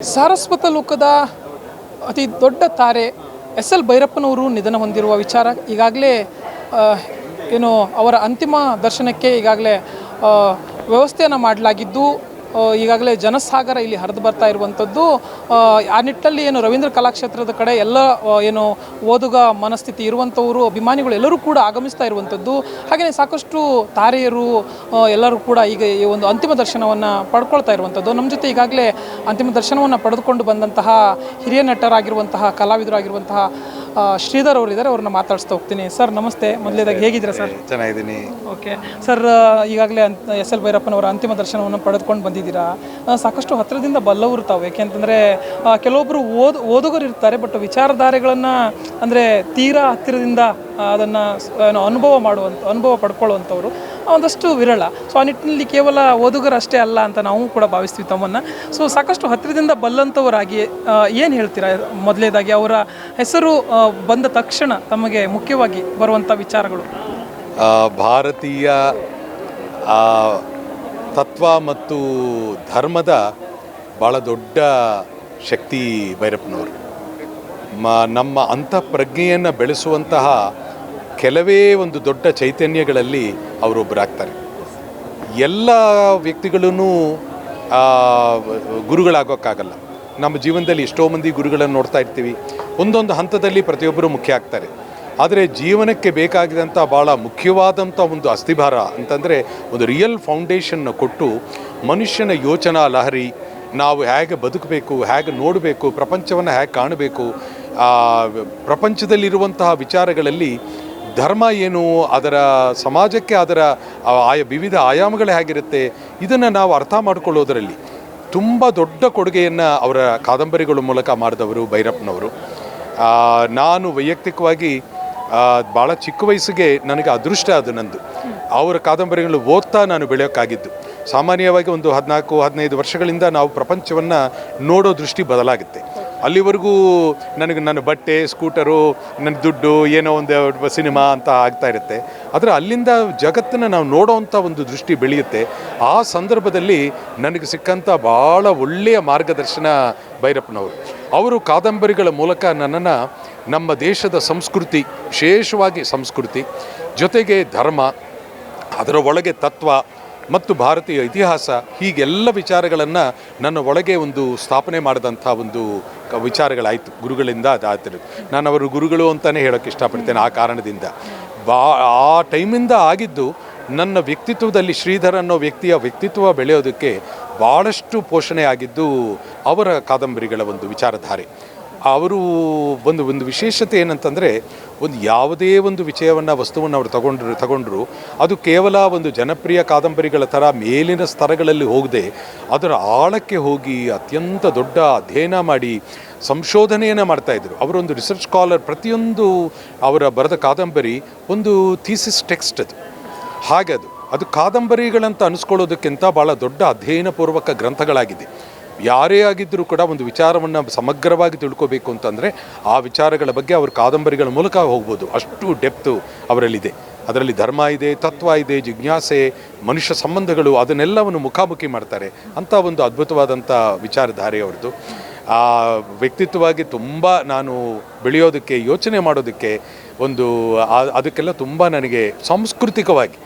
ಸಾರಸ್ವತ ಲೋಕದ ಅತಿ ದೊಡ್ಡ ತಾರೆ ಎಸ್ ಎಲ್ ಭೈರಪ್ಪನವರು ನಿಧನ ಹೊಂದಿರುವ ವಿಚಾರ ಈಗಾಗಲೇ ಏನು ಅವರ ಅಂತಿಮ ದರ್ಶನಕ್ಕೆ ಈಗಾಗಲೇ ವ್ಯವಸ್ಥೆಯನ್ನು ಮಾಡಲಾಗಿದ್ದು ಈಗಾಗಲೇ ಜನಸಾಗರ ಇಲ್ಲಿ ಹರಿದು ಬರ್ತಾ ಇರುವಂಥದ್ದು. ಆ, ನಿಟ್ಟಲ್ಲಿ ಏನು ರವೀಂದ್ರ ಕಲಾಕ್ಷೇತ್ರದ ಕಡೆ ಎಲ್ಲ ಏನು ಓದುಗ ಮನಸ್ಥಿತಿ ಇರುವಂಥವರು ಅಭಿಮಾನಿಗಳು ಎಲ್ಲರೂ ಕೂಡ ಆಗಮಿಸ್ತಾ ಇರುವಂಥದ್ದು. ಹಾಗೆಯೇ ಸಾಕಷ್ಟು ತಾರೆಯರು ಎಲ್ಲರೂ ಕೂಡ ಈಗ ಈ ಒಂದು ಅಂತಿಮ ದರ್ಶನವನ್ನು ಪಡ್ಕೊಳ್ತಾ ಇರುವಂಥದ್ದು. ನಮ್ಮ ಜೊತೆ ಈಗಾಗಲೇ ಅಂತಿಮ ದರ್ಶನವನ್ನು ಪಡೆದುಕೊಂಡು ಬಂದಂತಹ ಹಿರಿಯ ನಟರಾಗಿರುವಂತಹ ಕಲಾವಿದರಾಗಿರುವಂತಹ ಶ್ರೀಧರ್ ಅವರು ಇದ್ದಾರೆ ಅವ್ರನ್ನ ಮಾತಾಡಿಸ್ತಾ ಹೋಗ್ತೀನಿ. ಸರ್ ನಮಸ್ತೆ. ಮೊದಲೇದಾಗಿ ಹೇಗಿದ್ದೀರಾ ಸರ್? ಚೆನ್ನಾಗಿದ್ದೀನಿ. ಓಕೆ. ಸರ್ ಈಗಾಗಲೇ ಎಸ್ ಎಲ್ ಭೈರಪ್ಪನವರ ಅಂತಿಮ ದರ್ಶನವನ್ನು ಪಡೆದುಕೊಂಡು ಬಂದಿದ್ದೀರಾ? ಸಾಕಷ್ಟು ಹತ್ತಿರದಿಂದ ಬಲ್ಲವರು ತಾವು. ಯಾಕೆಂತಂದರೆ ಕೆಲವೊಬ್ಬರು ಓದ್ ಓದುಗರು ಇರ್ತಾರೆ ಬಟ್ ವಿಚಾರಧಾರೆಗಳನ್ನು ಅಂದರೆ ತೀರಾ ಹತ್ತಿರದಿಂದ ಅದನ್ನು ಏನು ಅನುಭವ ಮಾಡುವಂಥ ಅನುಭವ ಪಡ್ಕೊಳ್ಳುವಂಥವ್ರು ಒಂದಷ್ಟು ವಿರಳ. ಸೊ ಆ ನಿಟ್ಟಿನಲ್ಲಿ ಕೇವಲ ಓದುಗರು ಅಷ್ಟೇ ಅಲ್ಲ ಅಂತ ನಾವು ಕೂಡ ಭಾವಿಸ್ತೀವಿ ತಮ್ಮನ್ನು. ಸೊ ಸಾಕಷ್ಟು ಹತ್ತಿರದಿಂದ ಬಲ್ಲಂಥವರಾಗಿ ಏನು ಹೇಳ್ತೀರಾ? ಮೊದಲೇದಾಗಿ ಅವರ ಹೆಸರು ಬಂದ ತಕ್ಷಣ ತಮಗೆ ಮುಖ್ಯವಾಗಿ ಬರುವಂಥ ವಿಚಾರಗಳು. ಭಾರತೀಯ ತತ್ವ ಮತ್ತು ಧರ್ಮದ ಭಾಳ ದೊಡ್ಡ ಶಕ್ತಿ ಭೈರಪ್ಪನವರು. ಮ, ನಮ್ಮ ಅಂತಃಪ್ರಜ್ಞೆಯನ್ನು ಬೆಳೆಸುವಂತಹ ಕೆಲವೇ ಒಂದು ದೊಡ್ಡ ಚೈತನ್ಯಗಳಲ್ಲಿ ಅವರೊಬ್ಬರಾಗ್ತಾರೆ. ಎಲ್ಲ ವ್ಯಕ್ತಿಗಳೂ ಗುರುಗಳಾಗೋಕ್ಕಾಗಲ್ಲ. ನಮ್ಮ ಜೀವನದಲ್ಲಿ ಎಷ್ಟೋ ಮಂದಿ ಗುರುಗಳನ್ನು ನೋಡ್ತಾ ಇರ್ತೀವಿ. ಒಂದೊಂದು ಹಂತದಲ್ಲಿ ಪ್ರತಿಯೊಬ್ಬರು ಮುಖ್ಯ ಆಗ್ತಾರೆ. ಆದರೆ ಜೀವನಕ್ಕೆ ಬೇಕಾಗಿದಂಥ ಭಾಳ ಮುಖ್ಯವಾದಂಥ ಒಂದು ಅಸ್ಥಿಭಾರ ಅಂತಂದರೆ ಒಂದು ರಿಯಲ್ ಫೌಂಡೇಶನ್ನ ಕೊಟ್ಟು ಮನುಷ್ಯನ ಯೋಚನಾ ಲಹರಿ, ನಾವು ಹೇಗೆ ಬದುಕಬೇಕು, ಹೇಗೆ ನೋಡಬೇಕು, ಪ್ರಪಂಚವನ್ನು ಹೇಗೆ ಕಾಣಬೇಕು ಪ್ರಪಂಚದಲ್ಲಿರುವಂತಹ ವಿಚಾರಗಳಲ್ಲಿ ಧರ್ಮ ಏನು, ಅದರ ಸಮಾಜಕ್ಕೆ ಅದರ ಆಯ, ವಿವಿಧ ಆಯಾಮಗಳು ಹೇಗಿರುತ್ತೆ, ಇದನ್ನು ನಾವು ಅರ್ಥ ಮಾಡಿಕೊಳ್ಳೋದರಲ್ಲಿ. ತುಂಬ ದೊಡ್ಡ ಕೊಡುಗೆಯನ್ನು ಅವರ ಕಾದಂಬರಿಗಳ ಮೂಲಕ ಮಾಡಿದವರು ಭೈರಪ್ಪನವರು. ನಾನು ವೈಯಕ್ತಿಕವಾಗಿ ಭಾಳ ಚಿಕ್ಕ ವಯಸ್ಸಿಗೆ ನನಗೆ ಅದೃಷ್ಟ ಅದು ನಂದು. ಅವರ ಕಾದಂಬರಿಗಳು ಓದ್ತಾ ನಾನು ಬೆಳೆಯೋಕ್ಕಾಗಿದ್ದು. ಸಾಮಾನ್ಯವಾಗಿ ಒಂದು ಹದಿನಾಲ್ಕು, ಹದಿನೈದು ವರ್ಷಗಳಿಂದ ನಾವು ಪ್ರಪಂಚವನ್ನು ನೋಡೋ ದೃಷ್ಟಿ ಬದಲಾಗುತ್ತೆ. ಅಲ್ಲಿವರೆಗೂ ನನಗೆ ನನ್ನ ಬಟ್ಟೆ, ಸ್ಕೂಟರು, ನನ್ನ ದುಡ್ಡು, ಏನೋ ಒಂದು ಸಿನಿಮಾ ಅಂತ ಆಗ್ತಾ ಇರುತ್ತೆ. ಆದರೆ ಅಲ್ಲಿಂದ ಜಗತ್ತನ್ನು ನಾವು ನೋಡೋವಂಥ ಒಂದು ದೃಷ್ಟಿ ಬೆಳೆಯುತ್ತೆ. ಆ ಸಂದರ್ಭದಲ್ಲಿ ನನಗೆ ಸಿಕ್ಕಂಥ ಭಾಳ ಒಳ್ಳೆಯ ಮಾರ್ಗದರ್ಶನ ಭೈರಪ್ಪನವರು. ಅವರು ಕಾದಂಬರಿಗಳ ಮೂಲಕ ನನ್ನನ್ನು ನಮ್ಮ ದೇಶದ ಸಂಸ್ಕೃತಿ, ವಿಶೇಷವಾಗಿ ಸಂಸ್ಕೃತಿ, ಜೊತೆಗೆ ಧರ್ಮ, ಅದರ ಒಳಗೆ ತತ್ವ ಮತ್ತು ಭಾರತೀಯ ಇತಿಹಾಸ ಹೀಗೆಲ್ಲ ವಿಚಾರಗಳನ್ನು ನನ್ನ ಒಳಗೆ ಒಂದು ಸ್ಥಾಪನೆ ಮಾಡಿದಂಥ ಒಂದು ವಿಚಾರಗಳಾಯಿತು ಗುರುಗಳಿಂದ ಅದಾದರೆ ನಾನು ಅವರು ಗುರುಗಳು ಅಂತಲೇ ಹೇಳೋಕ್ಕೆ ಇಷ್ಟಪಡ್ತೇನೆ ಆ ಕಾರಣದಿಂದ. ಬಾ, ಆ ಟೈಮಿಂದ ಆಗಿದ್ದು ನನ್ನ ವ್ಯಕ್ತಿತ್ವದಲ್ಲಿ ಶ್ರೀಧರ್ ಅನ್ನೋ ವ್ಯಕ್ತಿಯ ವ್ಯಕ್ತಿತ್ವ ಬೆಳೆಯೋದಕ್ಕೆ ಭಾಳಷ್ಟು ಪೋಷಣೆ ಆಗಿದ್ದು ಅವರ ಕಾದಂಬರಿಗಳ ಒಂದು ವಿಚಾರಧಾರೆ. ಅವರು ಒಂದು ಒಂದು ವಿಶೇಷತೆ ಏನಂತಂದರೆ ಒಂದು ಯಾವುದೇ ಒಂದು ವಿಷಯವನ್ನು, ವಸ್ತುವನ್ನು ಅವರು ತಗೊಂಡ್ರು ತಗೊಂಡ್ರು, ಅದು ಕೇವಲ ಒಂದು ಜನಪ್ರಿಯ ಕಾದಂಬರಿಗಳ ಥರ ಮೇಲಿನ ಸ್ತರಗಳಲ್ಲಿ ಹೋಗದೆ, ಅದರ ಆಳಕ್ಕೆ ಹೋಗಿ ಅತ್ಯಂತ ದೊಡ್ಡ ಅಧ್ಯಯನ ಮಾಡಿ ಸಂಶೋಧನೆಯನ್ನು ಮಾಡ್ತಾಯಿದ್ರು ಅವರೊಂದು ರಿಸರ್ಚ್ ಸ್ಕಾಲರ್ ಪ್ರತಿಯೊಂದು ಅವರ ಬರೆದ ಕಾದಂಬರಿ ಒಂದು ಥೀಸಿಸ್ ಟೆಕ್ಸ್ಟ್ ಅದು. ಹಾಗೆ ಅದು. ಅದು ಕಾದಂಬರಿಗಳಂತ ಅನಿಸ್ಕೊಳ್ಳೋದಕ್ಕಿಂತ ಭಾಳ ದೊಡ್ಡ ಅಧ್ಯಯನಪೂರ್ವಕ ಗ್ರಂಥಗಳಾಗಿದೆ. ಯಾರೇ ಆಗಿದ್ದರೂ ಕೂಡ ಒಂದು ವಿಚಾರವನ್ನು ಸಮಗ್ರವಾಗಿ ತಿಳ್ಕೋಬೇಕು ಅಂತಂದರೆ ಆ ವಿಚಾರಗಳ ಬಗ್ಗೆ ಅವರು ಕಾದಂಬರಿಗಳ ಮೂಲಕ ಹೋಗ್ಬೋದು. ಅಷ್ಟು ಡೆಪ್ತು ಅವರಲ್ಲಿದೆ. ಅದರಲ್ಲಿ ಧರ್ಮ ಇದೆ, ತತ್ವ ಇದೆ, ಜಿಜ್ಞಾಸೆ, ಮನುಷ್ಯ ಸಂಬಂಧಗಳು ಅದನ್ನೆಲ್ಲವನ್ನು ಮುಖಾಮುಖಿ ಮಾಡ್ತಾರೆ. ಅಂಥ ಒಂದು ಅದ್ಭುತವಾದಂಥ ವಿಚಾರಧಾರೆ ಅವ್ರದ್ದು. ಆ ವ್ಯಕ್ತಿತ್ವವಾಗಿ ತುಂಬ ನಾನು ಬೆಳೆಯೋದಕ್ಕೆ, ಯೋಚನೆ ಮಾಡೋದಕ್ಕೆ ಒಂದು ಅದಕ್ಕೆಲ್ಲ ತುಂಬ ನನಗೆ ಸಾಂಸ್ಕೃತಿಕವಾಗಿ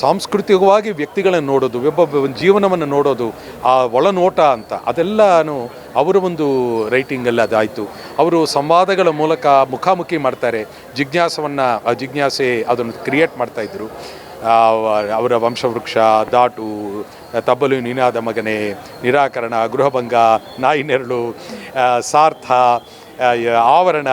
ಸಾಂಸ್ಕೃತಿಕವಾಗಿ ವ್ಯಕ್ತಿಗಳನ್ನು ನೋಡೋದು ಒಬ್ಬೊಬ್ಬ ಒಂದು ಜೀವನವನ್ನು ನೋಡೋದು, ಆ ಒಳನೋಟ ಅಂತ, ಅದೆಲ್ಲನೂ ಅವರ ಒಂದು ರೈಟಿಂಗಲ್ಲಿ ಅದಾಯಿತು. ಅವರು ಸಂವಾದಗಳ ಮೂಲಕ ಮುಖಾಮುಖಿ ಮಾಡ್ತಾರೆ, ಜಿಜ್ಞಾಸವನ್ನು, ಆ ಜಿಜ್ಞಾಸೆ ಅದನ್ನು ಕ್ರಿಯೇಟ್ ಮಾಡ್ತಾಯಿದ್ರು ಅವರ ವಂಶವೃಕ್ಷ ದಾಟು ತಬ್ಬಲು ನಿನಾದ ಮಗನೆ, ನಿರಾಕರಣ, ಗೃಹಭಂಗ, ನಾಯಿ ನೆರಳು ಸಾರ್ಥ ಆವರಣ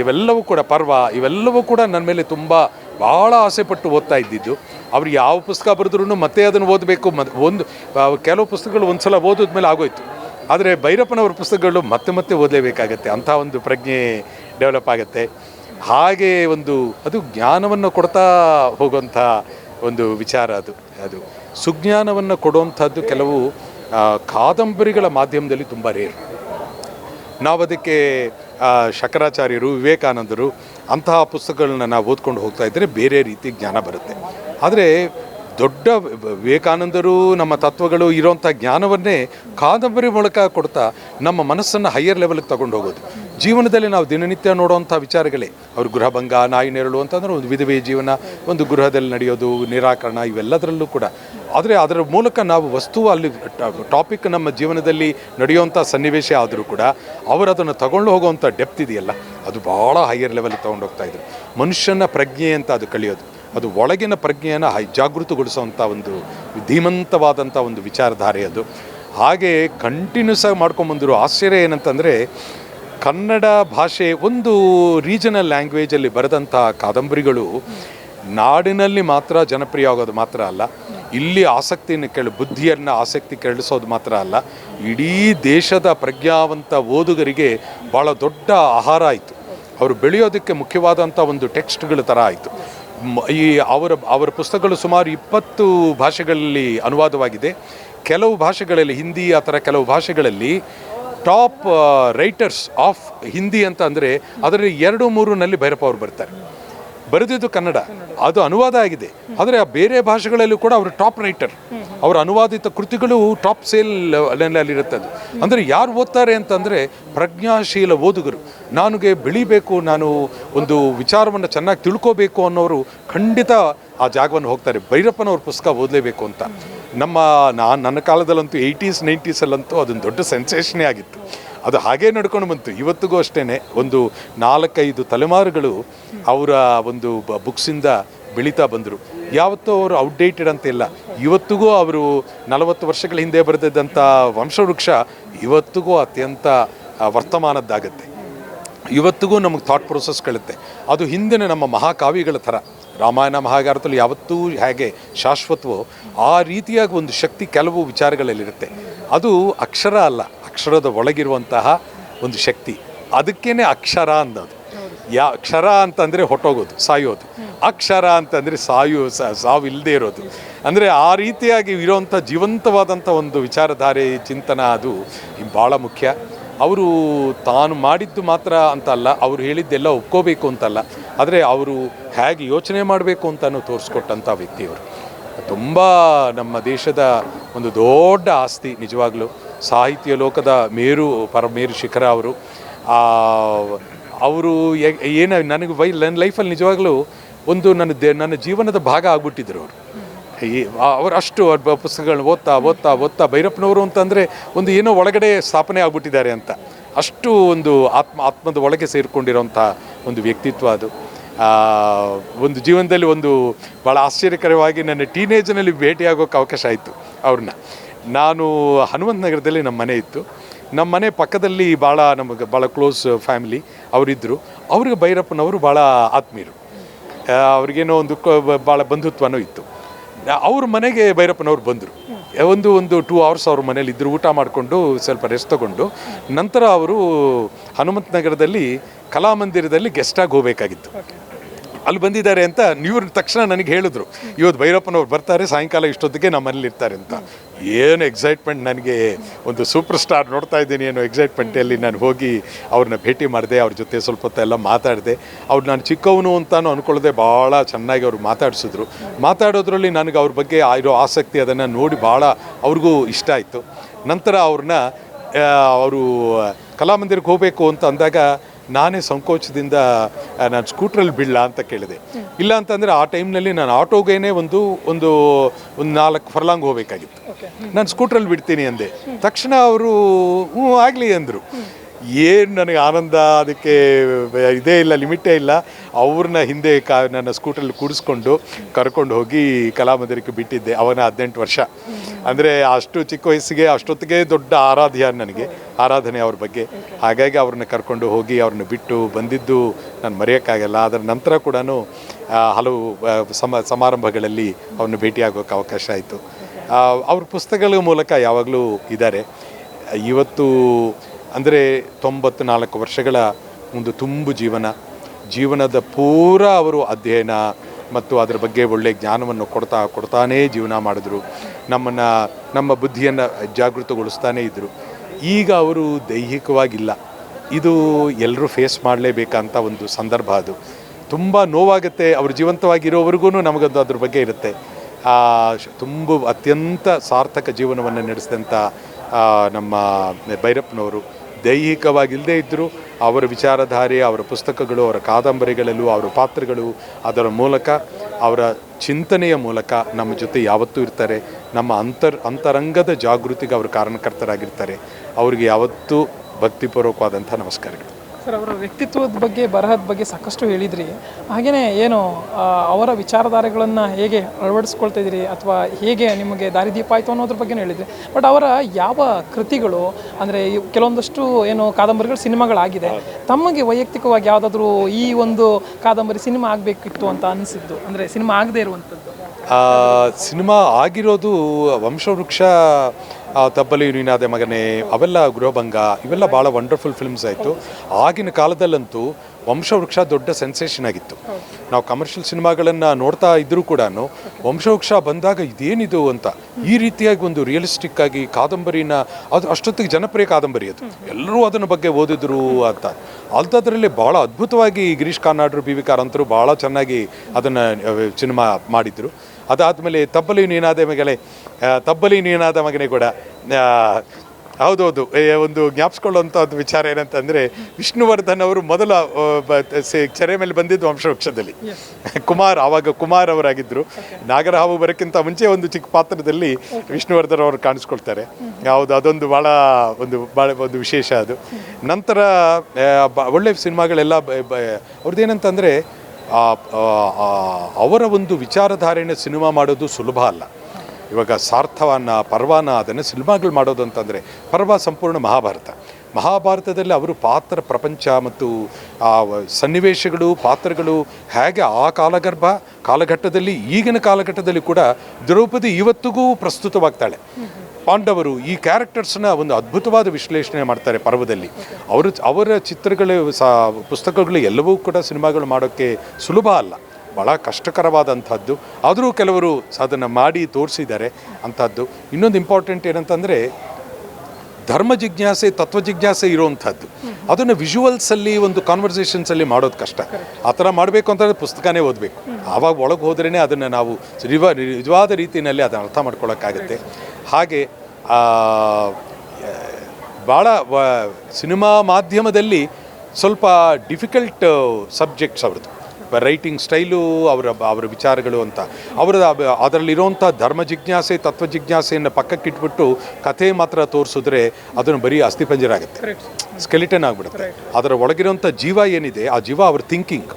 ಇವೆಲ್ಲವೂ ಕೂಡ ಪರ್ವ, ಇವೆಲ್ಲವೂ ಕೂಡ ನನ್ನ ಮೇಲೆ ತುಂಬ ಭಾಳ ಆಸೆಪಟ್ಟು ಓದ್ತಾ ಇದ್ದಿದ್ದು. ಅವ್ರು ಯಾವ ಪುಸ್ತಕ ಬರೆದ್ರೂ ಮತ್ತೆ ಅದನ್ನು ಓದಬೇಕು. ಮತ್ತು ಒಂದು ಕೆಲವು ಪುಸ್ತಕಗಳು ಒಂದು ಸಲ ಓದಿದ್ಮೇಲೆ ಆಗೋಯ್ತು. ಆದರೆ ಭೈರಪ್ಪನವ್ರ ಪುಸ್ತಕಗಳು ಮತ್ತೆ ಮತ್ತೆ ಓದಲೇಬೇಕಾಗತ್ತೆ. ಅಂಥ ಒಂದು ಪ್ರಜ್ಞೆ ಡೆವಲಪ್ ಆಗುತ್ತೆ. ಹಾಗೆ ಒಂದು, ಅದು ಜ್ಞಾನವನ್ನು ಕೊಡ್ತಾ ಹೋಗುವಂಥ ಒಂದು ವಿಚಾರ ಅದು ಅದು. ಸುಜ್ಞಾನವನ್ನು ಕೊಡುವಂಥದ್ದು ಕೆಲವು ಕಾದಂಬರಿಗಳ ಮಾಧ್ಯಮದಲ್ಲಿ ತುಂಬ ರೇರ್ ನಾವು ಅದಕ್ಕೆ ಶಂಕರಾಚಾರ್ಯರು, ವಿವೇಕಾನಂದರು ಅಂತಹ ಪುಸ್ತಕಗಳನ್ನ ನಾವು ಓದ್ಕೊಂಡು ಹೋಗ್ತಾ ಇದ್ದರೆ ಬೇರೆ ರೀತಿ ಜ್ಞಾನ ಬರುತ್ತೆ. ಆದರೆ ದೊಡ್ಡ ವಿವೇಕಾನಂದರು ನಮ್ಮ ತತ್ವಗಳು ಇರೋಂಥ ಜ್ಞಾನವನ್ನೇ ಕಾದಂಬರಿ ಮೂಲಕ ಕೊಡ್ತಾ ನಮ್ಮ ಮನಸ್ಸನ್ನು ಹೈಯರ್ ಲೆವೆಲ್ಗೆ ತಗೊಂಡು ಹೋಗೋದು. ಜೀವನದಲ್ಲಿ ನಾವು ದಿನನಿತ್ಯ ನೋಡುವಂಥ ವಿಚಾರಗಳೇ. ಅವರು ಗೃಹಭಂಗ ನಾಯಿ ನೆರಳು ಅಂತಂದ್ರೆ ಒಂದು ವಿಧವೆ ಜೀವನ, ಒಂದು ಗೃಹದಲ್ಲಿ ನಡೆಯೋದು, ನಿರಾಕರಣ ಇವೆಲ್ಲದರಲ್ಲೂ ಕೂಡ. ಆದರೆ ಅದರ ಮೂಲಕ ನಾವು ವಸ್ತು ಅಲ್ಲಿ ಟಾಪಿಕ್ ನಮ್ಮ ಜೀವನದಲ್ಲಿ ನಡೆಯುವಂಥ ಸನ್ನಿವೇಶ ಆದರೂ ಕೂಡ ಅವರು ಅದನ್ನು ತಗೊಂಡು ಹೋಗುವಂಥ ಡೆಪ್ತ್ ಇದೆಯಲ್ಲ, ಅದು ಭಾಳ ಹೈಯರ್ ಲೆವೆಲ್ಗೆ ತೊಗೊಂಡೋಗ್ತಾ ಇದ್ರು. ಮನುಷ್ಯನ ಪ್ರಜ್ಞೆ ಅಂತ ಅದು ಕಲಿಯೋದು. ಅದು ಒಳಗಿನ ಪ್ರಜ್ಞೆಯನ್ನು ಜಾಗೃತಗೊಳಿಸುವಂಥ ಒಂದು ಧೀಮಂತವಾದಂಥ ಒಂದು ವಿಚಾರಧಾರೆ ಅದು. ಹಾಗೆ ಕಂಟಿನ್ಯೂಸ್ ಆಗಿ ಮಾಡ್ಕೊಂಬಂದಿರೋ ಆಶ್ಚರ್ಯ ಏನಂತಂದರೆ, ಕನ್ನಡ ಭಾಷೆ ಒಂದು ರೀಜನಲ್ ಲ್ಯಾಂಗ್ವೇಜಲ್ಲಿ ಬರೆದಂಥ ಕಾದಂಬರಿಗಳು ನಾಡಿನಲ್ಲಿ ಮಾತ್ರ ಜನಪ್ರಿಯ ಆಗೋದು ಮಾತ್ರ ಅಲ್ಲ, ಇಲ್ಲಿ ಆಸಕ್ತಿಯನ್ನು ಕೇಳಿ, ಬುದ್ಧಿಯನ್ನು ಆಸಕ್ತಿ ಕೆರಳಿಸೋದು ಮಾತ್ರ ಅಲ್ಲ, ಇಡೀ ದೇಶದ ಪ್ರಜ್ಞಾವಂತ ಓದುಗರಿಗೆ ಭಾಳ ದೊಡ್ಡ ಆಹಾರ ಆಯಿತು. ಅವರು ಬೆಳೆಯೋದಕ್ಕೆ ಮುಖ್ಯವಾದಂಥ ಒಂದು ಟೆಕ್ಸ್ಟ್ಗಳ ಥರ ಆಯಿತು. ಈ ಅವರ ಅವರ ಪುಸ್ತಕಗಳು ಸುಮಾರು ಇಪ್ಪತ್ತು ಭಾಷೆಗಳಲ್ಲಿ ಅನುವಾದವಾಗಿದೆ. ಕೆಲವು ಭಾಷೆಗಳಲ್ಲಿ, ಹಿಂದಿ ಆ ಥರ ಕೆಲವು ಭಾಷೆಗಳಲ್ಲಿ ಟಾಪ್ ರೈಟರ್ಸ್ ಆಫ್ ಹಿಂದಿ ಅಂತ ಅಂದರೆ ಅದರಲ್ಲಿ ಎರಡು ಮೂರುನಲ್ಲಿ ಭೈರಪ್ಪ ಅವರು ಬರ್ತಾರೆ. ಬರೆದಿದ್ದು ಕನ್ನಡ. ಅದು ಅನುವಾದ ಆಗಿದೆ. ಆದರೆ ಆ ಬೇರೆ ಭಾಷೆಗಳಲ್ಲೂ ಕೂಡ ಅವರು ಟಾಪ್ ರೈಟರ್ ಅವರ ಅನುವಾದಿತ ಕೃತಿಗಳು ಟಾಪ್ ಸೇಲ್ ಇರುತ್ತೆ ಅದು. ಅಂದರೆ ಯಾರು ಓದ್ತಾರೆ ಅಂತಂದರೆ ಪ್ರಜ್ಞಾಶೀಲ ಓದುಗರು. ನನಗೆ ಬೆಳಿಬೇಕು, ನಾನು ಒಂದು ವಿಚಾರವನ್ನು ಚೆನ್ನಾಗಿ ತಿಳ್ಕೋಬೇಕು ಅನ್ನೋರು ಖಂಡಿತ ಆ ಜಾಗವನ್ನು ಹೋಗ್ತಾರೆ. ಭೈರಪ್ಪನವ್ರ ಪುಸ್ತಕ ಓದಲೇಬೇಕು ಅಂತ. ನಮ್ಮ, ನಾನು, ನನ್ನ ಕಾಲದಲ್ಲಂತೂ ಏಯ್ಟೀಸ್ ನೈಂಟೀಸಲ್ಲಂತೂ ಅದೊಂದು ದೊಡ್ಡ ಸೆನ್ಸೇಷನೇ ಆಗಿತ್ತು. ಅದು ಹಾಗೇ ನಡ್ಕೊಂಡು ಬಂತು. ಇವತ್ತಿಗೂ ಅಷ್ಟೇ ಒಂದು ನಾಲ್ಕೈದು ತಲೆಮಾರುಗಳು ಅವರ ಒಂದು ಬುಕ್ಸಿಂದ ಬೆಳೀತಾ ಬಂದರು. ಯಾವತ್ತೂ ಅವರು ಔಟ್ಡೇಟೆಡ್ ಅಂತ ಇಲ್ಲ. ಇವತ್ತಿಗೂ ಅವರು ನಲವತ್ತು ವರ್ಷಗಳ ಹಿಂದೆ ಬರೆದಿದ್ದಂಥ ವಂಶವೃಕ್ಷ ಇವತ್ತಿಗೂ ಅತ್ಯಂತ ವರ್ತಮಾನದ್ದಾಗತ್ತೆ. ಇವತ್ತಿಗೂ ನಮಗೆ ಥಾಟ್ ಪ್ರೊಸೆಸ್ಗಳಿರುತ್ತೆ ಅದು ಹಿಂದಿನ ನಮ್ಮ ಮಹಾಕಾವ್ಯಗಳ ಥರ. ರಾಮಾಯಣ ಮಹಾಭಾರತದಲ್ಲಿ ಯಾವತ್ತೂ ಹೇಗೆ ಶಾಶ್ವತವೋ ಆ ರೀತಿಯಾಗಿ ಒಂದು ಶಕ್ತಿ ಕೆಲವು ವಿಚಾರಗಳಲ್ಲಿರುತ್ತೆ. ಅದು ಅಕ್ಷರ ಅಲ್ಲ. ಅಕ್ಷರದ ಒಳಗಿರುವಂತಹ ಒಂದು ಶಕ್ತಿ. ಅದಕ್ಕೇನೆ ಅಕ್ಷರ ಅನ್ನೋದು ಯಾ ಅಕ್ಷರ ಅಂತಂದರೆ ಹೊಟ್ಟೋಗೋದು ಸಾಯೋದು. ಅಕ್ಷರ ಅಂತಂದರೆ ಸಾಯು ಸಾವು ಇಲ್ಲದೆ ಇರೋದು. ಅಂದರೆ ಆ ರೀತಿಯಾಗಿ ಇರೋವಂಥ ಜೀವಂತವಾದಂಥ ಒಂದು ವಿಚಾರಧಾರೆ, ಚಿಂತನ ಅದು ಭಾಳ ಮುಖ್ಯ. ಅವರು ತಾನು ಮಾಡಿದ್ದು ಮಾತ್ರ ಅಂತಲ್ಲ, ಅವರು ಹೇಳಿದ್ದೆಲ್ಲ ಒಪ್ಕೋಬೇಕು ಅಂತಲ್ಲ. ಆದರೆ ಅವರು ಹೇಗೆ ಯೋಚನೆ ಮಾಡಬೇಕು ಅಂತಲೂ ತೋರಿಸ್ಕೊಟ್ಟಂಥ ವ್ಯಕ್ತಿಯವರು. ತುಂಬ ನಮ್ಮ ದೇಶದ ಒಂದು ದೊಡ್ಡ ಆಸ್ತಿ ನಿಜವಾಗ್ಲೂ. ಸಾಹಿತ್ಯ ಲೋಕದ ಮೇರು, ಪರ ಮೇರು ಶಿಖರ ಅವರು. ಅವರು ಏನು, ನನಗೆ ವೈ, ನನ್ನ ಲೈಫಲ್ಲಿ ನಿಜವಾಗ್ಲೂ ಒಂದು ನನ್ನ ದೇ, ನನ್ನ ಜೀವನದ ಭಾಗ ಆಗ್ಬಿಟ್ಟಿದ್ರು ಅವರು. ಅವರು ಅಷ್ಟು ಪುಸ್ತಕಗಳನ್ನ ಓದ್ತಾ ಓದ್ತಾ ಓದ್ತಾ ಭೈರಪ್ಪನವರು ಅಂತಂದರೆ ಒಂದು ಏನೋ ಒಳಗಡೆ ಸ್ಥಾಪನೆ ಆಗ್ಬಿಟ್ಟಿದ್ದಾರೆ ಅಂತ. ಅಷ್ಟು ಒಂದು ಆತ್ಮ, ಆತ್ಮದ ಒಳಗೆ ಸೇರಿಕೊಂಡಿರೋಂಥ ಒಂದು ವ್ಯಕ್ತಿತ್ವ ಅದು. ಒಂದು ಜೀವನದಲ್ಲಿ ಒಂದು ಭಾಳ ಆಶ್ಚರ್ಯಕರವಾಗಿ ನನ್ನ ಟೀನೇಜ್ನಲ್ಲಿ ಭೇಟಿಯಾಗೋಕೆ ಅವಕಾಶ ಆಯಿತು ಅವ್ರನ್ನ. ನಾನು ಹನುಮಂತ ನಗರದಲ್ಲಿ ನಮ್ಮ ಮನೆ ಇತ್ತು. ನಮ್ಮ ಮನೆ ಪಕ್ಕದಲ್ಲಿ ಭಾಳ ನಮಗೆ ಭಾಳ ಕ್ಲೋಸ್ ಫ್ಯಾಮಿಲಿ ಅವರಿದ್ದರು ಅವ್ರಿಗೆ ಭೈರಪ್ಪನವರು ಭಾಳ ಆತ್ಮೀಯರು. ಅವ್ರಿಗೇನೋ ಒಂದು ಭಾಳ ಬಂಧುತ್ವನೂ ಇತ್ತು. ಅವ್ರ ಮನೆಗೆ ಭೈರಪ್ಪನವ್ರು ಬಂದರು. ಒಂದು ಒಂದು ಟೂ ಅವರ್ಸ್ ಅವ್ರ ಮನೇಲಿ ಇದ್ದರು ಊಟ ಮಾಡಿಕೊಂಡು ಸ್ವಲ್ಪ ರೆಸ್ಟ್ ತಗೊಂಡು. ನಂತರ ಅವರು ಹನುಮಂತ ನಗರದಲ್ಲಿ ಕಲಾಮಂದಿರದಲ್ಲಿ ಗೆಸ್ಟಾಗಿ ಹೋಗಬೇಕಾಗಿತ್ತು. ಅಲ್ಲಿ ಬಂದಿದ್ದಾರೆ ಅಂತ ನೀವು ತಕ್ಷಣ ನನಗೆ ಹೇಳಿದ್ರು. ಇವತ್ತು ಭೈರಪ್ಪನವ್ರು ಬರ್ತಾರೆ ಸಾಯಂಕಾಲ ಇಷ್ಟೊತ್ತಿಗೆ ನಮ್ಮ ಮನೇಲಿ ಇರ್ತಾರೆ ಅಂತ. ಏನು ಎಕ್ಸೈಟ್ಮೆಂಟ್ ನನಗೆ? ಒಂದು ಸೂಪರ್ ಸ್ಟಾರ್ ನೋಡ್ತಾ ಇದ್ದೀನಿ ಏನೋ ಎಕ್ಸೈಟ್ಮೆಂಟಲ್ಲಿ ನಾನು ಹೋಗಿ ಅವ್ರನ್ನ ಭೇಟಿ ಮಾಡಿದೆ, ಅವ್ರ ಜೊತೆ ಸ್ವಲ್ಪ ಹೊತ್ತೆಲ್ಲ ಮಾತಾಡಿದೆ. ಅವ್ರು ನಾನು ಚಿಕ್ಕವನು ಅಂತಾನು ಅಂದ್ಕೊಳ್ಳದೆ ಭಾಳ ಚೆನ್ನಾಗಿ ಅವ್ರು ಮಾತಾಡಿಸಿದ್ರು. ಮಾತಾಡೋದ್ರಲ್ಲಿ ನನಗೆ ಅವ್ರ ಬಗ್ಗೆ ಇರೋ ಆಸಕ್ತಿ ಅದನ್ನು ನೋಡಿ ಭಾಳ ಅವ್ರಿಗೂ ಇಷ್ಟ ಆಯಿತು. ನಂತರ ಅವ್ರನ್ನ ಅವರು ಕಲಾಮಂದಿರಕ್ಕೆ ಹೋಗಬೇಕು ಅಂತ ಅಂದಾಗ ನಾನೇ ಸಂಕೋಚದಿಂದ ನಾನು ಸ್ಕೂಟ್ರಲ್ಲಿ ಬಿಡಲ ಅಂತ ಕೇಳಿದೆ. ಇಲ್ಲ ಅಂತಂದರೆ ಆ ಟೈಮ್ನಲ್ಲಿ ನಾನು ಆಟೋಗೇನೆ ಒಂದು ಒಂದು ಒಂದು ನಾಲ್ಕು ಫರ್ಲಾಂಗ್ ಹೋಗಬೇಕಾಗಿತ್ತು. ನಾನು ಸ್ಕೂಟ್ರಲ್ಲಿ ಬಿಡ್ತೀನಿ ಅಂದೆ. ತಕ್ಷಣ ಅವರು ಹ್ಞೂ ಆಗಲಿ ಅಂದರು. ಏನು ನನಗೆ ಆನಂದ, ಅದಕ್ಕೆ ಇದೇ ಇಲ್ಲ, ಲಿಮಿಟೇ ಇಲ್ಲ. ಅವ್ರನ್ನ ಹಿಂದೆ ಕಾ, ನನ್ನ ಸ್ಕೂಟ್ರಲ್ಲಿ ಕೂಡಿಸ್ಕೊಂಡು ಕರ್ಕೊಂಡು ಹೋಗಿ ಕಲಾಮಂದಿರಕ್ಕೆ ಬಿಟ್ಟಿದ್ದೆ ಅವನ ಹದಿನೆಂಟು ವರ್ಷ. ಅಂದರೆ ಅಷ್ಟು ಚಿಕ್ಕ ವಯಸ್ಸಿಗೆ, ಅಷ್ಟೊತ್ತಿಗೆ ದೊಡ್ಡ ಆರಾಧ್ಯ ನನಗೆ, ಆರಾಧನೆ ಅವ್ರ ಬಗ್ಗೆ. ಹಾಗಾಗಿ ಅವ್ರನ್ನ ಕರ್ಕೊಂಡು ಹೋಗಿ ಅವ್ರನ್ನ ಬಿಟ್ಟು ಬಂದಿದ್ದು ನಾನು ಮರೆಯೋಕ್ಕಾಗಲ್ಲ. ಅದರ ನಂತರ ಕೂಡ ಹಲವು ಸಮ, ಸಮಾರಂಭಗಳಲ್ಲಿ ಅವ್ರನ್ನ ಭೇಟಿಯಾಗೋಕ್ಕೆ ಅವಕಾಶ ಆಯಿತು. ಅವ್ರ ಪುಸ್ತಕಗಳ ಮೂಲಕ ಯಾವಾಗಲೂ ಇದ್ದಾರೆ. ಇವತ್ತು ಅಂದರೆ ತೊಂಬತ್ತು ನಾಲ್ಕು ವರ್ಷಗಳ ಒಂದು ತುಂಬು ಜೀವನ. ಜೀವನದ ಪೂರ ಅವರು ಅಧ್ಯಯನ ಮತ್ತು ಅದರ ಬಗ್ಗೆ ಒಳ್ಳೆಯ ಜ್ಞಾನವನ್ನು ಕೊಡ್ತಾ ಕೊಡ್ತಾನೇ ಜೀವನ ಮಾಡಿದ್ರು. ನಮ್ಮನ್ನು, ನಮ್ಮ ಬುದ್ಧಿಯನ್ನು ಜಾಗೃತಗೊಳಿಸ್ತಾನೇ ಇದ್ದರು ಈಗ ಅವರು ದೈಹಿಕವಾಗಿಲ್ಲ. ಇದು ಎಲ್ಲರೂ ಫೇಸ್ ಮಾಡಲೇಬೇಕಂತ ಒಂದು ಸಂದರ್ಭ ಅದು. ತುಂಬ ನೋವಾಗುತ್ತೆ, ಅವರು ಜೀವಂತವಾಗಿರೋವರೆಗೂ ನಮಗೊಂದು ಅದ್ರ ಬಗ್ಗೆ ಇರುತ್ತೆ. ತುಂಬ ಅತ್ಯಂತ ಸಾರ್ಥಕ ಜೀವನವನ್ನು ನಡೆಸಿದಂಥ ನಮ್ಮ ಭೈರಪ್ಪನವರು ದೈಹಿಕವಾಗಿಲ್ಲದೇ ಇದ್ದರೂ ಅವರ ವಿಚಾರಧಾರೆ, ಅವರ ಪುಸ್ತಕಗಳು, ಅವರ ಕಾದಂಬರಿಗಳಲ್ಲೂ, ಅವರ ಪಾತ್ರಗಳು ಅದರ ಮೂಲಕ, ಅವರ ಚಿಂತನೆಯ ಮೂಲಕ ನಮ್ಮ ಜೊತೆ ಯಾವತ್ತೂ ಇರ್ತಾರೆ. ನಮ್ಮ ಅಂತರ್, ಅಂತರಂಗದ ಜಾಗೃತಿಗೆ ಅವರು ಕಾರಣಕರ್ತರಾಗಿರ್ತಾರೆ. ಅವರಿಗೆ ಯಾವತ್ತೂ ಭಕ್ತಿಪೂರ್ವಕವಾದಂಥ ನಮಸ್ಕಾರಗಳು. ಸರ್ ಅವರ ವ್ಯಕ್ತಿತ್ವದ ಬಗ್ಗೆ, ಬರಹದ ಬಗ್ಗೆ ಸಾಕಷ್ಟು ಹೇಳಿದ್ರಿ. ಹಾಗೆಯೇ ಏನು ಅವರ ವಿಚಾರಧಾರೆಗಳನ್ನು ಹೇಗೆ ಅಳವಡಿಸ್ಕೊಳ್ತಾ ಇದ್ದೀರಿ ಅಥವಾ ಹೇಗೆ ನಿಮಗೆ ದಾರಿದೀಪ ಆಯಿತು ಅನ್ನೋದ್ರ ಬಗ್ಗೆ ಹೇಳಿದ್ರಿ. ಬಟ್ ಅವರ ಯಾವ ಕೃತಿಗಳು, ಅಂದರೆ ಕೆಲವೊಂದಷ್ಟು ಏನು ಕಾದಂಬರಿಗಳು ಸಿನಿಮಾಗಳಾಗಿದೆ, ತಮಗೆ ವೈಯಕ್ತಿಕವಾಗಿ ಯಾವುದಾದ್ರೂ ಈ ಒಂದು ಕಾದಂಬರಿ ಸಿನಿಮಾ ಆಗಬೇಕಿತ್ತು ಅಂತ ಅನಿಸಿದ್ದು, ಅಂದರೆ ಸಿನಿಮಾ ಆಗದೇ ಇರುವಂಥದ್ದು? ಸಿನಿಮಾ ಆಗಿರೋದು ವಂಶವೃಕ್ಷ ತಬ್ಬಲಿ ನೀನಾದೆ ಮಗನೇ, ಅವೆಲ್ಲ ಗೃಹಭಂಗ, ಇವೆಲ್ಲ ಭಾಳ ವಂಡರ್ಫುಲ್ ಫಿಲ್ಮ್ಸ್ ಆಯಿತು. ಆಗಿನ ಕಾಲದಲ್ಲಂತೂ ವಂಶವೃಕ್ಷ ದೊಡ್ಡ ಸೆನ್ಸೇಷನ್ ಆಗಿತ್ತು. ನಾವು ಕಮರ್ಷಿಯಲ್ ಸಿನಿಮಾಗಳನ್ನು ನೋಡ್ತಾ ಇದ್ದರೂ ಕೂಡ ವಂಶವೃಕ್ಷ ಬಂದಾಗ ಇದೇನಿದು ಅಂತ ಈ ರೀತಿಯಾಗಿ ಒಂದು ರಿಯಲಿಸ್ಟಿಕ್ ಆಗಿ ಕಾದಂಬರಿನ, ಅದು ಅಷ್ಟೊತ್ತಿಗೆ ಜನಪ್ರಿಯ ಕಾದಂಬರಿ ಅದು. ಎಲ್ಲರೂ ಅದನ್ನ ಬಗ್ಗೆ ಓದಿದ್ರು ಅಂತ. ಅಂಥದ್ರಲ್ಲಿ ಭಾಳ ಅದ್ಭುತವಾಗಿ ಗಿರೀಶ್ ಕಾರ್ನಾಡ್ರು ಬಿ ವಿ ಕಾರಂತರು ಭಾಳ ಚೆನ್ನಾಗಿ ಅದನ್ನು ಸಿನಿಮಾ ಮಾಡಿದ್ರು. ಅದಾದಮೇಲೆ ತಬ್ಬಲಿ ನೀನಾದ ಮಗನೇ ತಬ್ಬಲಿ ನೀನಾದ ಮಗನೇ ಕೂಡ ಹೌದೌದು. ಒಂದು ಜ್ಞಾಪಿಸ್ಕೊಳ್ಳುವಂಥ ಒಂದು ವಿಚಾರ ಏನಂತಂದರೆ ವಿಷ್ಣುವರ್ಧನ್ ಅವರು ಮೊದಲ ಚರೆ ಮೇಲೆ ಬಂದಿದ್ದು ವಂಶವೃಕ್ಷದಲ್ಲಿ. ಕುಮಾರ್ ಆವಾಗ ಕುಮಾರ್ ಅವರಾಗಿದ್ದರು ನಾಗರಹಾವು ಬರೋಕ್ಕಿಂತ ಮುಂಚೆ ಒಂದು ಚಿಕ್ಕ ಪಾತ್ರದಲ್ಲಿ ವಿಷ್ಣುವರ್ಧನ್ ಅವರು ಕಾಣಿಸ್ಕೊಳ್ತಾರೆ. ಹೌದು ಅದೊಂದು ಭಾಳ ಒಂದು ಭಾಳ ಒಂದು ವಿಶೇಷ ಅದು. ನಂತರ ಆ, ಬ- ಒಳ್ಳೆ ಸಿನಿಮಾಗಳೆಲ್ಲ ಬ- ಬ- ಅವರ ಒಂದು ವಿಚಾರಧಾರೆನ ಸಿನಿಮಾ ಮಾಡೋದು ಸುಲಭ ಅಲ್ಲ. ಇವಾಗ ಸಾರ್ಥವನ್ನ ಪರ್ವಾನ ಅದನ್ನು ಸಿನಿಮಾಗಳು ಮಾಡೋದು ಅಂತಂದರೆ ಪರ್ವ ಸಂಪೂರ್ಣ ಮಹಾಭಾರತ. ಮಹಾಭಾರತದಲ್ಲಿ ಅವರು ಪಾತ್ರ, ಪ್ರಪಂಚ ಮತ್ತು ಆ, ಸನ್ನಿವೇಶಗಳು, ಪಾತ್ರಗಳು ಹೇಗೆ ಆ ಕಾಲಗರ್ಭ, ಕಾಲಘಟ್ಟದಲ್ಲಿ, ಈಗಿನ ಕಾಲಘಟ್ಟದಲ್ಲಿ ಕೂಡ ದ್ರೌಪದಿ ಇವತ್ತಿಗೂ ಪ್ರಸ್ತುತವಾಗ್ತಾಳೆ. ಪಾಂಡವರು ಈ ಕ್ಯಾರೆಕ್ಟರ್ಸ್ನ ಒಂದು ಅದ್ಭುತವಾದ ವಿಶ್ಲೇಷಣೆ ಮಾಡ್ತಾರೆ ಪರ್ವದಲ್ಲಿ. ಅವರು ಅವರ ಚಿತ್ರಗಳು ಸಹ ಪುಸ್ತಕಗಳು ಎಲ್ಲವೂ ಕೂಡ ಸಿನಿಮಾಗಳು ಮಾಡೋಕ್ಕೆ ಸುಲಭ ಅಲ್ಲ. ಭಾಳ ಕಷ್ಟಕರವಾದಂಥದ್ದು. ಆದರೂ ಕೆಲವರು ಅದನ್ನು ಮಾಡಿ ತೋರಿಸಿದ್ದಾರೆ ಅಂಥದ್ದು. ಇನ್ನೊಂದು ಇಂಪಾರ್ಟೆಂಟ್ ಏನಂತಂದರೆ, ಧರ್ಮ ಜಿಜ್ಞಾಸೆ, ತತ್ವ ಜಿಜ್ಞಾಸೆ ಇರುವಂಥದ್ದು ಅದನ್ನು ವಿಜುವಲ್ಸಲ್ಲಿ ಒಂದು ಕಾನ್ವರ್ಸೇಷನ್ಸಲ್ಲಿ ಮಾಡೋದು ಕಷ್ಟ. ಆ ಥರ ಮಾಡಬೇಕು ಅಂತಂದರೆ ಪುಸ್ತಕನೇ ಓದಬೇಕು. ಆವಾಗ ಒಳಗೆ ಹೋದ್ರೇ ಅದನ್ನು ನಾವು ನಿಜವ ನಿಜವಾದ ರೀತಿಯಲ್ಲಿ ಅದನ್ನು ಅರ್ಥ ಮಾಡ್ಕೊಳ್ಳೋಕ್ಕಾಗುತ್ತೆ ಹಾಗೆ ಭಾಳ ಸಿನಿಮಾ ಮಾಧ್ಯಮದಲ್ಲಿ ಸ್ವಲ್ಪ ಡಿಫಿಕಲ್ಟ್ ಸಬ್ಜೆಕ್ಟ್ಸ್ ಅವ್ರದ್ದು. ರೈಟಿಂಗ್ ಸ್ಟೈಲು ಅವರ ಅವರ ವಿಚಾರಗಳು ಅಂತ. ಅವರ ಅದರಲ್ಲಿರುವಂಥ ಧರ್ಮ ಜಿಜ್ಞಾಸೆ ತತ್ವ ಜಿಜ್ಞಾಸೆಯನ್ನು ಪಕ್ಕಕ್ಕಿಟ್ಬಿಟ್ಟು ಕಥೆ ಮಾತ್ರ ತೋರಿಸಿದ್ರೆ ಅದನ್ನು ಬರೀ ಅಸ್ಥಿಪಂಜರ ಆಗುತ್ತೆ ಸ್ಕೆಲಿಟನ್ ಆಗಿಬಿಡುತ್ತೆ. ಅದರ ಒಳಗಿರುವಂಥ ಜೀವ ಏನಿದೆ ಆ ಜೀವ ಅವ್ರ ಥಿಂಕಿಂಗ್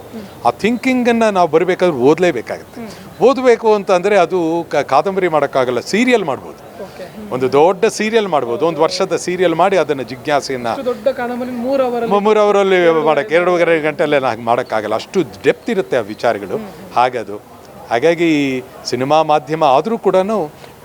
ಆ ಥಿಂಕಿಂಗನ್ನು ನಾವು ಬರಬೇಕಾದ್ರೆ ಓದಲೇಬೇಕಾಗುತ್ತೆ. ಓದಬೇಕು ಅಂತಂದರೆ ಅದು ಕ- ಕಾದಂಬರಿ ಮಾಡೋಕ್ಕಾಗಲ್ಲ ಸೀರಿಯಲ್ ಮಾಡ್ಬೋದು. ಒಂದು ದೊಡ್ಡ ಸೀರಿಯಲ್ ಮಾಡ್ಬೋದು. ಒಂದು ವರ್ಷದ ಸೀರಿಯಲ್ ಮಾಡಿ ಅದನ್ನು ಜಿಜ್ಞಾಸೆಯನ್ನು ದೊಡ್ಡ ಮೂರು ಅವರ ಮೂರು ಅವರಲ್ಲಿ ಮಾಡೋಕ್ಕೆ ಎರಡೂವರೆ ಗಂಟೆಲ್ಲೇ ಹಾಗೆ ಮಾಡೋಕ್ಕಾಗಲ್ಲ. ಅಷ್ಟು ಡೆಪ್ತ್ ಇರುತ್ತೆ ಆ ವಿಚಾರಗಳು. ಹಾಗದು ಹಾಗಾಗಿ ಸಿನಿಮಾ ಮಾಧ್ಯಮ ಆದರೂ ಕೂಡ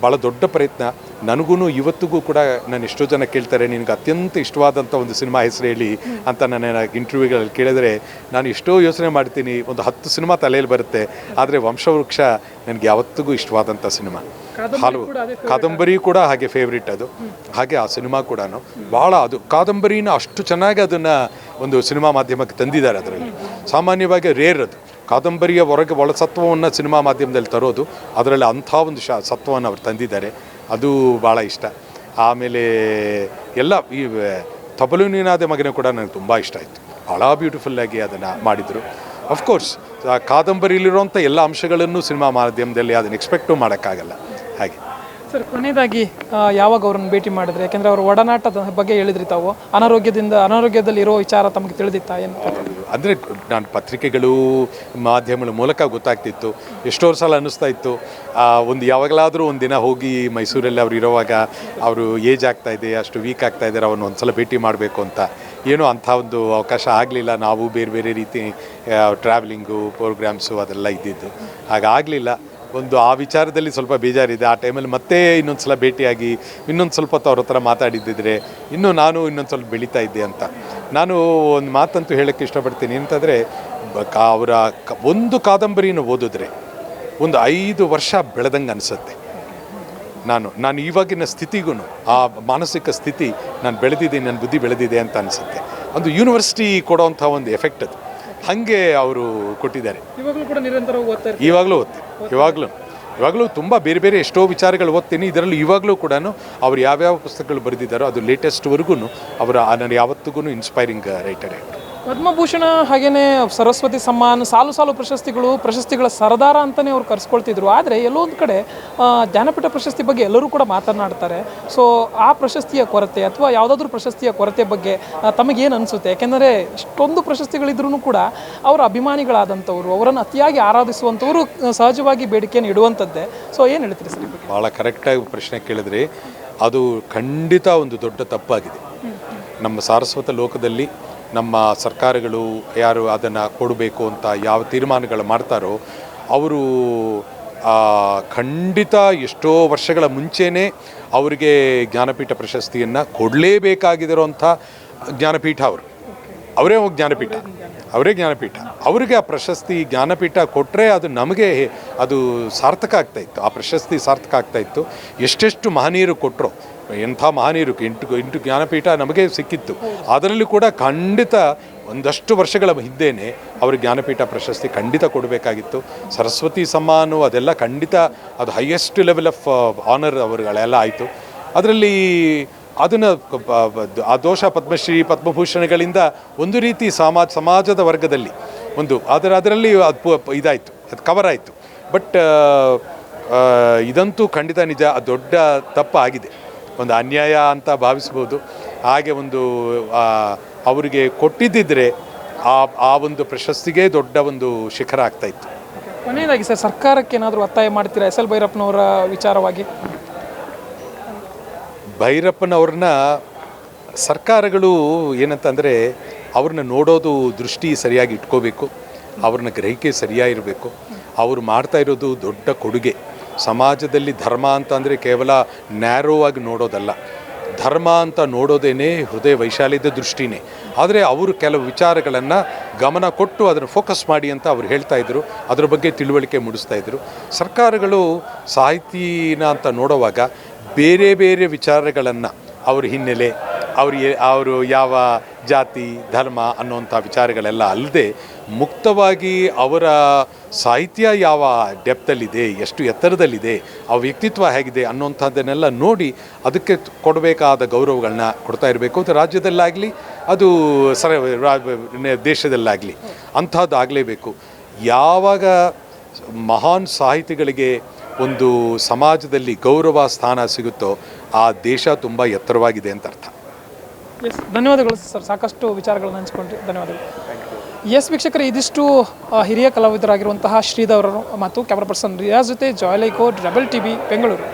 ಭಾಳ ದೊಡ್ಡ ಪ್ರಯತ್ನ. ನನಗೂ ಇವತ್ತಿಗೂ ಕೂಡ ನಾನು ಎಷ್ಟೋ ಜನ ಕೇಳ್ತಾರೆ ನಿನಗೆ ಅತ್ಯಂತ ಇಷ್ಟವಾದಂಥ ಒಂದು ಸಿನಿಮಾ ಹೆಸರು ಹೇಳಿ ಅಂತ ನಾನು ಇಂಟರ್ವ್ಯೂಗಳಲ್ಲಿ ಕೇಳಿದ್ರೆ ನಾನು ಎಷ್ಟೋ ಯೋಚನೆ ಮಾಡ್ತೀನಿ ಒಂದು ಹತ್ತು ಸಿನಿಮಾ ತಲೆಯಲ್ಲಿ ಬರುತ್ತೆ ಆದರೆ ವಂಶವೃಕ್ಷ ನನಗೆ ಯಾವತ್ತಿಗೂ ಇಷ್ಟವಾದಂಥ ಸಿನಿಮಾ. ಹಲವು ಕಾದಂಬರಿ ಕೂಡ ಹಾಗೆ ಫೇವ್ರೇಟ್ ಅದು. ಹಾಗೆ ಆ ಸಿನಿಮಾ ಕೂಡ ಭಾಳ ಅದು ಕಾದಂಬರಿನ ಅಷ್ಟು ಚೆನ್ನಾಗಿ ಅದನ್ನು ಒಂದು ಸಿನಿಮಾ ಮಾಧ್ಯಮಕ್ಕೆ ತಂದಿದ್ದಾರೆ ಅದರಲ್ಲಿ. ಸಾಮಾನ್ಯವಾಗಿ ರೇರ್ ಅದು. ಕಾದಂಬರಿಯ ಹೊರಗೆ ಒಳ ಸತ್ವವನ್ನು ಸಿನಿಮಾ ಮಾಧ್ಯಮದಲ್ಲಿ ತರೋದು, ಅದರಲ್ಲಿ ಅಂಥ ಒಂದು ಶ, ಸತ್ವವನ್ನು ಅವ್ರು ತಂದಿದ್ದಾರೆ. ಅದು ಭಾಳ ಇಷ್ಟ. ಆಮೇಲೆ ಎಲ್ಲ ಈ ತಬಲು ನೀನಾದ ಮಗನ ಕೂಡ ನನಗೆ ತುಂಬ ಇಷ್ಟ ಆಯಿತು. ಭಾಳ ಬ್ಯೂಟಿಫುಲ್ಲಾಗಿ ಅದನ್ನು ಮಾಡಿದರು. ಅಫ್ಕೋರ್ಸ್ ಕಾದಂಬರಿಯಲ್ಲಿರುವಂಥ ಎಲ್ಲ ಅಂಶಗಳನ್ನು ಸಿನಿಮಾ ಮಾಧ್ಯಮದಲ್ಲಿ ಅದನ್ನು ಎಕ್ಸ್ಪೆಕ್ಟು ಮಾಡೋಕ್ಕಾಗಲ್ಲ. ಹಾಗೆ. ಸರ್, ಕೊನೆಯದಾಗಿ ಯಾವಾಗ ಅವ್ರನ್ನ ಭೇಟಿ ಮಾಡಿದ್ರೆ? ಯಾಕೆಂದರೆ ಅವರು ಒಡನಾಟದ ಬಗ್ಗೆ ಹೇಳಿದ್ರಿ ತಾವು. ಅನಾರೋಗ್ಯದಿಂದ ಅನಾರೋಗ್ಯದಲ್ಲಿ ಇರೋ ವಿಚಾರ ತಮಗೆ ತಿಳಿದಿತ್ತಾ? ಏನು? ಅಂದರೆ ನಾನು ಪತ್ರಿಕೆಗಳು, ಮಾಧ್ಯಮಗಳ ಮೂಲಕ ಗೊತ್ತಾಗ್ತಿತ್ತು. ಎಷ್ಟೋ ಸಲ ಅನ್ನಿಸ್ತಾ ಇತ್ತು. ಒಂದು ಯಾವಾಗಲಾದರೂ ಒಂದು ದಿನ ಹೋಗಿ ಮೈಸೂರಲ್ಲಿ ಅವರು ಇರೋವಾಗ ಅವರು ಏಜ್ ಆಗ್ತಾ ಇದೆ, ಅಷ್ಟು ವೀಕ್ ಆಗ್ತಾ ಇದ್ದಾರೆ ಅವ್ರನ್ನ ಒಂದು ಸಲ ಭೇಟಿ ಮಾಡಬೇಕು ಅಂತ. ಏನೋ ಅಂಥ ಒಂದು ಅವಕಾಶ ಆಗಲಿಲ್ಲ. ನಾವು ಬೇರೆ ಬೇರೆ ರೀತಿ ಟ್ರಾವೆಲಿಂಗು ಪ್ರೋಗ್ರಾಮ್ಸು ಅದೆಲ್ಲ ಇದ್ದಿದ್ದು. ಹಾಗಾಗಲಿಲ್ಲ. ಒಂದು ಆ ವಿಚಾರದಲ್ಲಿ ಸ್ವಲ್ಪ ಬೇಜಾರಿದೆ. ಆ ಟೈಮಲ್ಲಿ ಮತ್ತೆ ಇನ್ನೊಂದು ಸಲ ಭೇಟಿಯಾಗಿ ಇನ್ನೊಂದು ಸ್ವಲ್ಪ ಹೊತ್ತು ಅವ್ರ ಹತ್ರ ಮಾತಾಡಿದ್ದಿದ್ರೆ ಇನ್ನೂ ನಾನು ಇನ್ನೊಂದು ಸ್ವಲ್ಪ ಬೆಳೀತಾ ಇದ್ದೆ ಅಂತ. ನಾನು ಒಂದು ಮಾತಂತೂ ಹೇಳೋಕ್ಕೆ ಇಷ್ಟಪಡ್ತೀನಿ. ಅಂತಂದರೆ ಅವರ ಒಂದು ಕಾದಂಬರಿನ ಓದಿದ್ರೆ ಒಂದು ಐದು ವರ್ಷ ಬೆಳೆದಂಗೆ ಅನಿಸುತ್ತೆ. ನಾನು ನಾನು ಇವಾಗಿನ ಸ್ಥಿತಿಗೂ ಆ ಮಾನಸಿಕ ಸ್ಥಿತಿ ನಾನು ಬೆಳೆದಿದ್ದೀನಿ, ನನ್ನ ಬುದ್ಧಿ ಬೆಳೆದಿದೆ ಅಂತ ಅನಿಸುತ್ತೆ. ಒಂದು ಯೂನಿವರ್ಸಿಟಿ ಕೊಡೋವಂಥ ಒಂದು ಎಫೆಕ್ಟ್ ಅದು. ಹಾಗೆ ಅವರು ಕೊಟ್ಟಿದ್ದಾರೆ. ಇವಾಗಲೂ ಕೂಡ ನಿರಂತರ ಇವಾಗಲೂ ಓದ್ತೀನಿ. ಇವಾಗಲೂ. ಇವಾಗಲೂ ತುಂಬ ಬೇರೆ ಬೇರೆ ಎಷ್ಟೋ ವಿಚಾರಗಳು ಓದ್ತೀನಿ. ಇದರಲ್ಲಿ ಇವಾಗಲೂ ಕೂಡ ಅವ್ರು ಯಾವ್ಯಾವ ಪುಸ್ತಕಗಳು ಬರೆದಿದ್ದಾರೋ ಅದು ಲೇಟೆಸ್ಟ್ವರೆಗೂ ಅವರ ನಾನು ಯಾವತ್ತಿಗೂ ಇನ್ಸ್ಪೈರಿಂಗ್ ರೈಟರೇ ಪದ್ಮಭೂಷಣ ಹಾಗೇನೆ ಸರಸ್ವತಿ ಸಮ್ಮಾನ ಸಾಲು ಸಾಲು ಪ್ರಶಸ್ತಿಗಳು ಪ್ರಶಸ್ತಿಗಳ ಸರದಾರ ಅಂತಲೇ ಅವ್ರು ಕರೆಸ್ಕೊಳ್ತಿದ್ರು. ಆದರೆ ಎಲ್ಲೋ ಒಂದು ಕಡೆ ಜ್ಞಾನಪೀಠ ಪ್ರಶಸ್ತಿ ಬಗ್ಗೆ ಎಲ್ಲರೂ ಕೂಡ ಮಾತನಾಡ್ತಾರೆ. ಸೊ ಆ ಪ್ರಶಸ್ತಿಯ ಕೊರತೆ ಅಥವಾ ಯಾವುದಾದ್ರೂ ಪ್ರಶಸ್ತಿಯ ಕೊರತೆ ಬಗ್ಗೆ ತಮಗೇನು ಅನಿಸುತ್ತೆ? ಯಾಕೆಂದರೆ ಇಷ್ಟೊಂದು ಪ್ರಶಸ್ತಿಗಳಿದ್ರೂ ಕೂಡ ಅವರ ಅಭಿಮಾನಿಗಳಾದಂಥವ್ರು ಅವರನ್ನು ಅತಿಯಾಗಿ ಆರಾಧಿಸುವಂಥವ್ರು ಸಹಜವಾಗಿ ಬೇಡಿಕೆಯನ್ನು ಇಡುವಂಥದ್ದೇ ಸೊ ಏನು ಹೇಳ್ತೀರಿ ಸರ್ ಭಾಳ ಕರೆಕ್ಟಾಗಿ ಪ್ರಶ್ನೆ ಕೇಳಿದ್ರಿ. ಅದು ಖಂಡಿತ ಒಂದು ದೊಡ್ಡ ತಪ್ಪಾಗಿದೆ. ನಮ್ಮ ಸಾರಸ್ವತ ಲೋಕದಲ್ಲಿ ನಮ್ಮ ಸರ್ಕಾರಗಳು ಯಾರು ಅದನ್ನು ಕೊಡಬೇಕು ಅಂತ ಯಾವ ತೀರ್ಮಾನಗಳು ಮಾಡ್ತಾರೋ ಅವರು ಖಂಡಿತ ಎಷ್ಟೋ ವರ್ಷಗಳ ಮುಂಚೆಯೇ ಅವರಿಗೆ ಜ್ಞಾನಪೀಠ ಪ್ರಶಸ್ತಿಯನ್ನು ಕೊಡಲೇಬೇಕಾಗಿರೋಂಥ ಜ್ಞಾನಪೀಠ ಅವರು. ಅವರೇ ಹೋಗಿ ಜ್ಞಾನಪೀಠ, ಅವರೇ ಜ್ಞಾನಪೀಠ. ಅವರಿಗೆ ಆ ಪ್ರಶಸ್ತಿ, ಜ್ಞಾನಪೀಠ ಕೊಟ್ಟರೆ ಅದು ನಮಗೆ ಅದು ಸಾರ್ಥಕ ಆಗ್ತಾಯಿತ್ತು ಆ ಪ್ರಶಸ್ತಿ ಸಾರ್ಥಕ ಆಗ್ತಾಯಿತ್ತು ಎಷ್ಟೆಷ್ಟು ಮಹನೀಯರು ಕೊಟ್ಟರು ಎಂಥ ಮಹನೀಯರು ಎಂಟು ಎಂಟು ಜ್ಞಾನಪೀಠ ನಮಗೆ ಸಿಕ್ಕಿತ್ತು. ಅದರಲ್ಲಿ ಕೂಡ ಖಂಡಿತ ಒಂದಷ್ಟು ವರ್ಷಗಳ ಹಿಂದೆಯೇ ಅವರು ಜ್ಞಾನಪೀಠ ಪ್ರಶಸ್ತಿ ಖಂಡಿತ ಕೊಡಬೇಕಾಗಿತ್ತು. ಸರಸ್ವತಿ ಸಮ್ಮಾನು ಅದೆಲ್ಲ ಖಂಡಿತ ಅದು ಹೈಯೆಸ್ಟ್ ಲೆವೆಲ್ ಆಫ್ ಆನರ್ ಅವರುಗಳೆಲ್ಲ ಆಯಿತು. ಅದರಲ್ಲಿ ಅದನ್ನು ಆ ದೋಷ ಪದ್ಮಶ್ರೀ ಪದ್ಮಭೂಷಣಗಳಿಂದ ಒಂದು ರೀತಿ ಸಮಾಜ, ಸಮಾಜದ ವರ್ಗದಲ್ಲಿ ಒಂದು ಅದರ ಅದರಲ್ಲಿ ಅದು ಇದಾಯಿತು, ಅದು ಕವರ್ ಆಯಿತು. ಬಟ್ ಇದಂತೂ ಖಂಡಿತ ನಿಜ ದೊಡ್ಡ ತಪ್ಪಾಗಿದೆ. ಒಂದು ಅನ್ಯಾಯ ಅಂತ ಭಾವಿಸ್ಬೋದು ಹಾಗೆ ಒಂದು ಅವರಿಗೆ ಕೊಟ್ಟಿದ್ದಿದ್ರೆ ಆ ಆ ಒಂದು ಪ್ರಶಸ್ತಿಗೆ ದೊಡ್ಡ ಒಂದು ಶಿಖರ ಆಗ್ತಾ ಇತ್ತು. ಕೊನೆಯದಾಗಿ ಸರ್ ಸರ್ಕಾರಕ್ಕೆ ಏನಾದರೂ ಒತ್ತಾಯ ಮಾಡ್ತೀರಾ ಎಸ್ ಎಲ್ ಭೈರಪ್ಪನವರ ವಿಚಾರವಾಗಿ? ಭೈರಪ್ಪನವ್ರನ್ನ ಸರ್ಕಾರಗಳು ಏನಂತಂದರೆ ಅವ್ರನ್ನ ನೋಡೋದು ದೃಷ್ಟಿ ಸರಿಯಾಗಿ ಇಟ್ಕೋಬೇಕು. ಅವ್ರನ್ನ ಗ್ರಹಿಕೆ ಸರಿಯಾಗಿರಬೇಕು. ಅವರು ಮಾಡ್ತಾ ಇರೋದು ದೊಡ್ಡ ಕೊಡುಗೆ. ಸಮಾಜದಲ್ಲಿ ಧರ್ಮ ಅಂತ ಅಂದರೆ ಕೇವಲ ನ್ಯಾರೋ ಆಗಿ ನೋಡೋದಲ್ಲ. ಧರ್ಮ ಅಂತ ನೋಡೋದೇನೆ ಹೃದಯ ವೈಶಾಲ್ಯದ ದೃಷ್ಟಿನೇ. ಆದರೆ ಅವರು ಕೆಲವು ವಿಚಾರಗಳನ್ನು ಗಮನ ಕೊಟ್ಟು ಅದನ್ನು ಫೋಕಸ್ ಮಾಡಿ ಅಂತ ಅವ್ರು ಹೇಳ್ತಾ ಇದ್ರು. ಅದ್ರ ಬಗ್ಗೆ ತಿಳುವಳಿಕೆ ಮೂಡಿಸ್ತಾ ಇದ್ರು. ಸರ್ಕಾರಗಳು ಸಾಹಿತಿನ ಅಂತ ನೋಡುವಾಗ ಬೇರೆ ಬೇರೆ ವಿಚಾರಗಳನ್ನು ಅವ್ರ ಹಿನ್ನೆಲೆ ಅವ್ರಿಗೆ ಅವರು ಯಾವ ಜಾತಿ, ಧರ್ಮ ಅನ್ನುವಂಥ ವಿಚಾರಗಳೆಲ್ಲ ಅಲ್ಲದೆ ಮುಕ್ತವಾಗಿ ಅವರ ಸಾಹಿತ್ಯ ಯಾವ ಡೆಪ್ತಲ್ಲಿದೆ ಎಷ್ಟು ಎತ್ತರದಲ್ಲಿದೆ ಆ ವ್ಯಕ್ತಿತ್ವ ಹೇಗಿದೆ ಅನ್ನೋಂಥದ್ದನ್ನೆಲ್ಲ ನೋಡಿ ಅದಕ್ಕೆ ಕೊಡಬೇಕಾದ ಗೌರವಗಳನ್ನ ಕೊಡ್ತಾ ಇರಬೇಕು. ಅದು ರಾಜ್ಯದಲ್ಲಾಗಲಿ ಅದು ಸರ ರಾ- ದೇಶದಲ್ಲಾಗಲಿ ಅಂಥದ್ದು ಆಗಲೇಬೇಕು ಯಾವಾಗ ಮಹಾನ್ ಸಾಹಿತಿಗಳಿಗೆ ಒಂದು ಸಮಾಜದಲ್ಲಿ ಗೌರವ ಸ್ಥಾನ ಸಿಗುತ್ತೋ ಆ ದೇಶ ತುಂಬ ಎತ್ತರವಾಗಿದೆ ಅಂತ ಅರ್ಥ. ಎಸ್ ಧನ್ಯವಾದಗಳು ಸರ್. ಸಾಕಷ್ಟು ವಿಚಾರಗಳನ್ನು ಹಂಚಿಕೊಂಡ್ರಿ. ಧನ್ಯವಾದಗಳು. ಎಸ್ ವೀಕ್ಷಕರು, ಇದಿಷ್ಟು ಹಿರಿಯ ಕಲಾವಿದರಾಗಿರುವಂತಹ ಶ್ರೀಧರ್ ಅವರು ಮತ್ತು ಕ್ಯಾಮರಾ ಪರ್ಸನ್ ರಿಯಾಜ್ ಜೊತೆ ಜಾಯ್ಲೈಕೋ ಡಬಲ್ ಟಿ ಬೆಂಗಳೂರು.